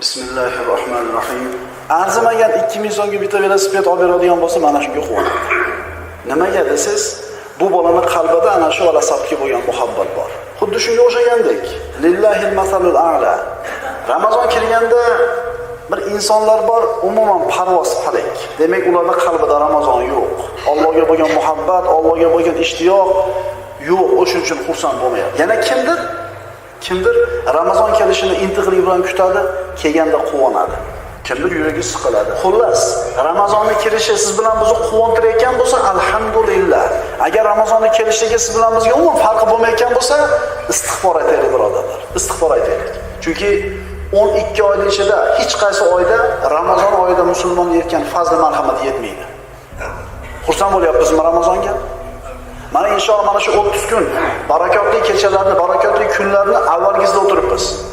Bismillahirrohmanirrohim. Arzimagan ikki ming so'mga bitta velosiped olib beradigan bo'lsa, mana shunga quvonadi. Nimaga desiz, bu bolani qalbida ana shu valasatga bo'lgan muhabbat bor. Xuddi shunga o'xshagandek, lillahil masalul a'la. Ramazon kelganda bir insonlar bor, umuman parvoz palak Demak, ularni qalbida Ramazon yo'q. Allohga bo'lgan muhabbat, Allohga bo'lgan ishtiyoq yo'q. O'shuning uchun xursand bo'lmayapti. Yana kimdir Kimdir Ramazon kelishini intiqlik bilan kutadi, kelganda quvonadi. Kimdir yuragi siqiladi. Xullas, Ramazonning kelishi siz bilan bizni quvontirayotgan bo'lsa, alhamdulillah. Agar Ramazonning kelishligi siz bilan bizga umuman farqi bo'lmayotgan bo'lsa, istig'for aytaylik birodarlar. Istig'for aytaylik. Chunki 12 oyning ichida hech qaysi oyda Ramazon oyida musulmonga yetgan fazl marhamat yetmaydi. Xursand bo'lyapmizmi Ramazonga? Mana inshaalloh mana shu 30 kun barakotli kechalarni, barakotli kunlarni avvalgizda o'tiribmiz.